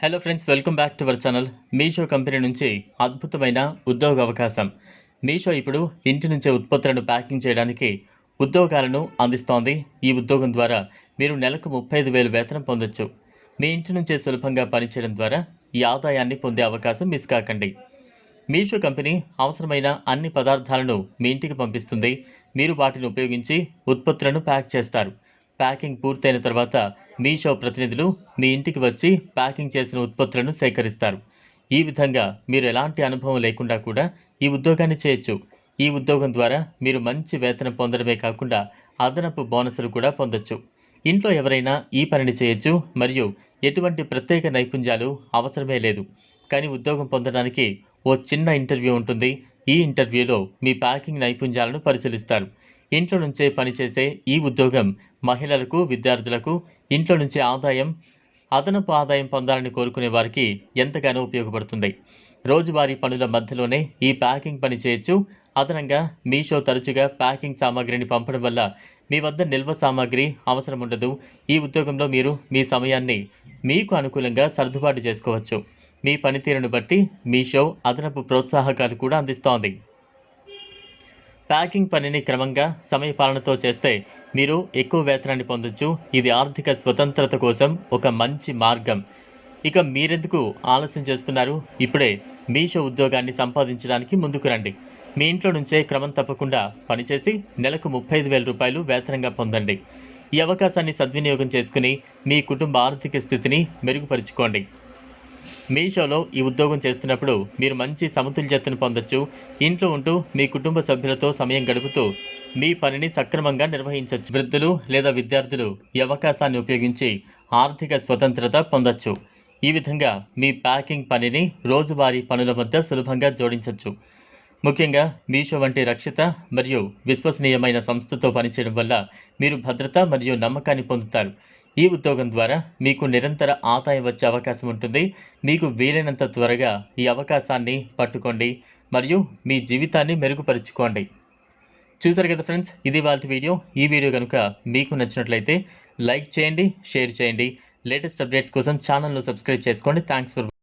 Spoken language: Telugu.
Hello friends welcome back to our channel Meesho company నుంచి అద్భుతమైన ఉద్యోగ అవకాశం. మీషో ఇప్పుడు ఇంటి నుంచే ఉత్పత్తులను ప్యాకింగ్ చేయడానికి ఉద్యోగాలను అందిస్తోంది. ఈ ఉద్యోగం ద్వారా మీరు నెలకు ముప్పై ఐదు వేలు వేతనం పొందొచ్చు. మీ ఇంటి నుంచే సులభంగా పనిచేయడం ద్వారా ఈ ఆదాయాన్ని పొందే అవకాశం మిస్ కాకండి. మీషో కంపెనీ అవసరమైన అన్ని పదార్థాలను మీ ఇంటికి పంపిస్తుంది. మీరు వాటిని ఉపయోగించి ఉత్పత్తులను ప్యాక్ చేస్తారు. ప్యాకింగ్ పూర్తయిన తర్వాత మీషో ప్రతినిధులు మీ ఇంటికి వచ్చి ప్యాకింగ్ చేసిన ఉత్పత్తులను సేకరిస్తారు. ఈ విధంగా మీరు ఎలాంటి అనుభవం లేకుండా కూడా ఈ ఉద్యోగాన్ని చేయొచ్చు. ఈ ఉద్యోగం ద్వారా మీరు మంచి వేతనం పొందడమే కాకుండా అదనపు బోనసులు కూడా పొందొచ్చు. ఇంట్లో ఎవరైనా ఈ పనిని చేయొచ్చు మరియు ఎటువంటి ప్రత్యేక నైపుణ్యాలు అవసరమే లేదు. కానీ ఉద్యోగం పొందడానికి ఓ చిన్న ఇంటర్వ్యూ ఉంటుంది. ఈ ఇంటర్వ్యూలో మీ ప్యాకింగ్ నైపుణ్యాలను పరిశీలిస్తారు. ఇంట్లో నుంచే పనిచేసే ఈ ఉద్యోగం మహిళలకు విద్యార్థులకు ఇంట్లో నుంచే ఆదాయం అదనపు ఆదాయం పొందాలని కోరుకునే వారికి ఎంతగానో ఉపయోగపడుతుంది. రోజువారీ పనుల మధ్యలోనే ఈ ప్యాకింగ్ పని చేయొచ్చు. అదనంగా మీషో తరచుగా ప్యాకింగ్ సామాగ్రిని పంపడం వల్ల మీ వద్ద నిల్వ సామాగ్రి అవసరం ఉండదు ఈ ఉద్యోగంలో మీరు మీ సమయాన్ని మీకు అనుకూలంగా సర్దుబాటు చేసుకోవచ్చు. మీ పనితీరును బట్టి మీషో అదనపు ప్రోత్సాహకాలు కూడా అందిస్తోంది. ప్యాకింగ్ పనిని క్రమంగా సమయపాలనతో చేస్తే మీరు ఎక్కువ వేతనాన్ని పొందొచ్చు. ఇది ఆర్థిక స్వతంత్రత కోసం ఒక మంచి మార్గం. ఇక మీరెందుకు ఆలస్యం చేస్తున్నారు? ఇప్పుడే మీషో ఉద్యోగాన్ని సంపాదించడానికి ముందుకు రండి. మీ ఇంట్లో నుంచే క్రమం తప్పకుండా పనిచేసి నెలకు ముప్పై ఐదు వేల రూపాయలు వేతనంగా పొందండి. ఈ అవకాశాన్ని సద్వినియోగం చేసుకుని మీ కుటుంబ ఆర్థిక స్థితిని మెరుగుపరుచుకోండి. మీషోలో ఈ ఉద్యోగం చేస్తున్నప్పుడు మీరు మంచి సమతుల్యతను పొందొచ్చు. ఇంట్లో ఉంటూ మీ కుటుంబ సభ్యులతో సమయం గడుపుతూ మీ పనిని సక్రమంగా నిర్వహించవచ్చు వృద్ధులు లేదా విద్యార్థులు ఈ అవకాశాన్ని ఉపయోగించి ఆర్థిక స్వతంత్రత పొందొచ్చు. ఈ విధంగా మీ ప్యాకింగ్ పనిని రోజువారీ పనుల మధ్య సులభంగా జోడించవచ్చు ముఖ్యంగా మీషో వంటి రక్షిత మరియు విశ్వసనీయమైన సంస్థతో పనిచేయడం వల్ల మీరు భద్రత మరియు నమ్మకాన్ని పొందుతారు. ఈ ఉద్యోగం ద్వారా మీకు నిరంతర ఆదాయం వచ్చే అవకాశం ఉంటుంది. మీకు వీలైనంత త్వరగా ఈ అవకాశాన్ని పట్టుకోండి మరియు మీ జీవితాన్ని మెరుగుపరుచుకోండి. చూసారు కదా ఫ్రెండ్స్? ఇది వాళ్ళ వీడియో. ఈ వీడియో కనుక మీకు నచ్చినట్లయితే లైక్ చేయండి షేర్ చేయండి. లేటెస్ట్ అప్డేట్స్ కోసం ఛానల్ను సబ్స్క్రైబ్ చేసుకోండి. Thanks for